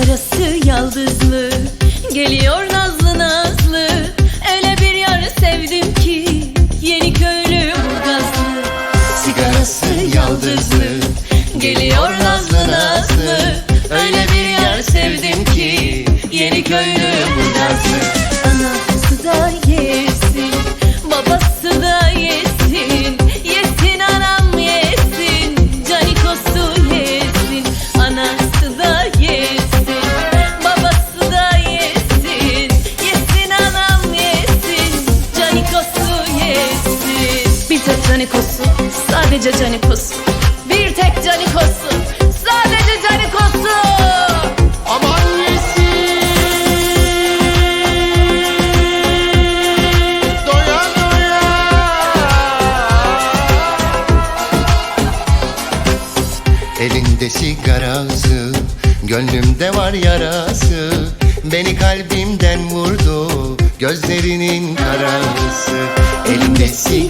Sırası yaldızlı. Geliyor nazlı nazlı. Öyle bir yar sevdim ki Yeni köylü gazlı. Sigarası yaldızlı. Geliyor nazlı nazlı. Öyle bir yar sevdim ki Yeni köylü gazlı. Bir tek canikosu Sadece canikosu Bir tek canikosu Sadece canikosu Aman yesin. Doya doya. Elinde sigarası Gönlümde var yarası. Beni kalbimden vurdu Gözlerinin karası. Elinde sigarası